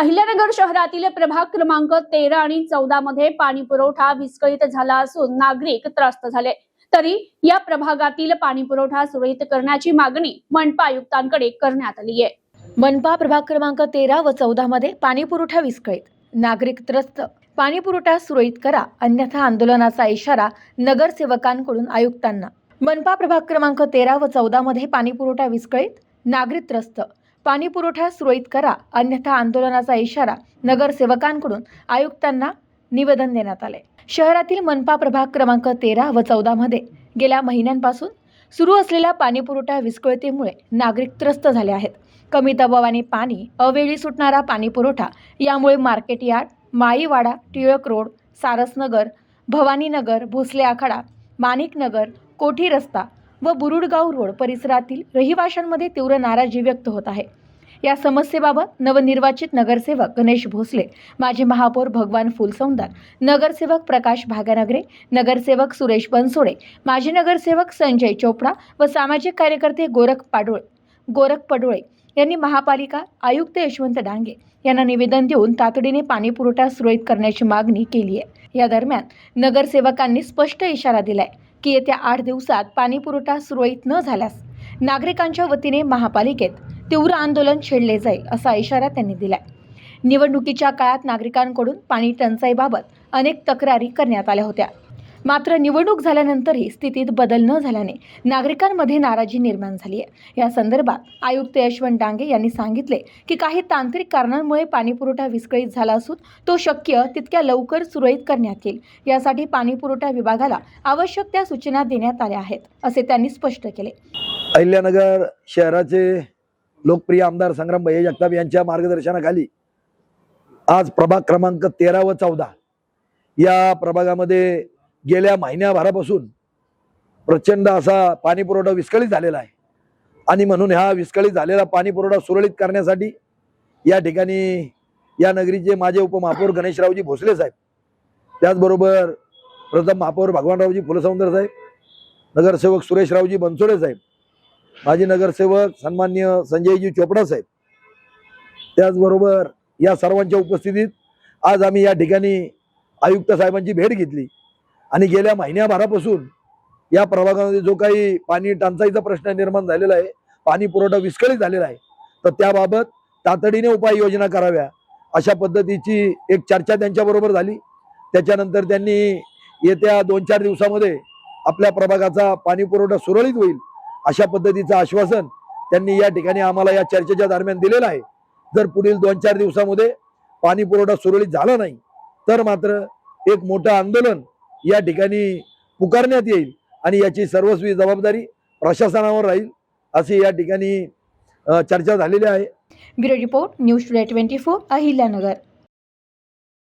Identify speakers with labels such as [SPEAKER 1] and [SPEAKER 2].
[SPEAKER 1] अहिल्यानगर शहरातील प्रभाग क्रमांक तेरा आणि चौदा मध्ये पाणी पुरवठा विस्कळीत झाला असून नागरिक त्रस्त झाले. तरी या प्रभागातील पाणी पुरवठा सुरळीत करण्याची मागणी मनपा आयुक्तांकडे करण्यात आली आहे.
[SPEAKER 2] मनपा प्रभाग क्रमांक तेरा व चौदा मध्ये पाणी पुरवठा विस्कळीत. नागरिक त्रस्त. पाणी पुरवठा सुरळीत करा अन्यथा आंदोलनाचा इशारा नगरसेवकांकडून आयुक्तांना. मनपा प्रभाग क्रमांक तेरा व चौदा मध्ये पाणी पुरवठा विस्कळीत. नागरिक त्रस्त. पाणी पुरवठा सुरळीत करा अन्यथा आंदोलनाचा इशारा नगरसेवकांकडून आयुक्तांना निवेदन देण्यात आले शहरातील मनपा प्रभाग क्रमांक तेरा व चौदा मध्ये गेल्या महिन्यांपासून सुरू असलेल्या पाणी पुरवठा विस्कळतेमुळे नागरिक त्रस्त झाले आहेत. कमी दबावाने पाणी अवेळी सुटणारा पाणीपुरवठा यामुळे market yard Maliwada Tilak road Sarasnagar Bhavaninagar Bhosale Akhada Maniknagar Kothi रस्ता व बुरुडगाव रोड परिसरातील रहिवाशांमध्ये तीव्र नाराजी व्यक्त होत आहे. या समस्येबाबत नवनिर्वाचित नगरसेवक गणेश भोसले माजी महापौर भगवान फुलसौंदर नगरसेवक प्रकाश भागानगरे नगरसेवक सुरेश बनसोडे माजी नगरसेवक संजय चोपडा व सामाजिक कार्यकर्ते गोरख पाडोळे गोरख पडोळे यांनी महापालिका आयुक्त यशवंत डांगे यांना निवेदन देऊन तातडीने पाणी पुरवठा सुरळीत करण्याची मागणी केली आहे. या दरम्यान नगरसेवकांनी स्पष्ट इशारा दिलाय. की येत्या आठ दिवसात पाणीपुरवठा सुरळीत न झाल्यास नागरिकांच्या वतीने महापालिकेत तीव्र आंदोलन छेडले जाईल असा इशारा त्यांनी दिलाय. निवडणुकीच्या काळात नागरिकांकडून पाणी टंचाईबाबत अनेक तक्रारी करण्यात आल्या होत्या. मात्र निवडणूक झाल्यानंतरही स्थितीत बदल न झाल्याने नागरिकांमध्ये नाराजी निर्माण झाली आहे. या संदर्भात आयुक्त यशवंत डांगे यांनी सांगितले की काही तांत्रिक कारणांमुळे पाणीपुरवठा विस्कळीत झाला असून तो शक्य तितक्या लवकर सुरळीत करण्यात येईल. यासाठी पाणीपुरवठा विभागाला आवश्यक त्या सूचना देण्यात आल्या आहेत असे त्यांनी स्पष्ट केले.
[SPEAKER 3] अहिल्यानगर शहराचे लोकप्रिय आमदार संग्राम भैया जगताप यांच्या मार्गदर्शनाखाली आज प्रभाग क्रमांक तेरा व चौदा या प्रभागामध्ये गेल्या महिन्याभरापासून प्रचंड असा पाणीपुरवठा विस्कळीत झालेला आहे. आणि म्हणून ह्या विस्कळीत झालेला पाणीपुरवठा सुरळीत करण्यासाठी या ठिकाणी या नगरीचे माझे उपमहापौर गणेशरावजी भोसले साहेब त्याचबरोबर प्रथम महापौर भगवानरावजी फुलसौंदर साहेब नगरसेवक सुरेशरावजी बनसोडे साहेब माजी नगरसेवक सन्मान्य संजयजी चोपडा साहेब त्याचबरोबर या सर्वांच्या उपस्थितीत आज आम्ही या ठिकाणी आयुक्त साहेबांची भेट घेतली. आणि गेल्या महिन्याभरापासून या प्रभागामध्ये जो काही पाणी टंचाईचा प्रश्न निर्माण झालेला आहे पाणी पुरवठा विस्कळीत झालेला आहे तर त्याबाबत तातडीने उपाययोजना कराव्या अशा पद्धतीची एक चर्चा त्यांच्याबरोबर झाली. त्याच्यानंतर त्यांनी येत्या दोन चार दिवसामध्ये आपल्या प्रभागाचा पाणी पुरवठा सुरळीत होईल अशा पद्धतीचं आश्वासन त्यांनी या ठिकाणी आम्हाला या चर्चेच्या दरम्यान दिलेलं आहे. जर पुढील दोन चार दिवसामध्ये पाणी पुरवठा सुरळीत झाला नाही तर मात्र एक मोठं आंदोलन या ठिकाणी पुकारण्यात येईल आणि याची सर्वस्वी जबाबदारी प्रशासनावर राहील अशी या ठिकाणी चर्चा झालेली आहे.
[SPEAKER 2] Bureau report news today twenty four Ahilyanagar.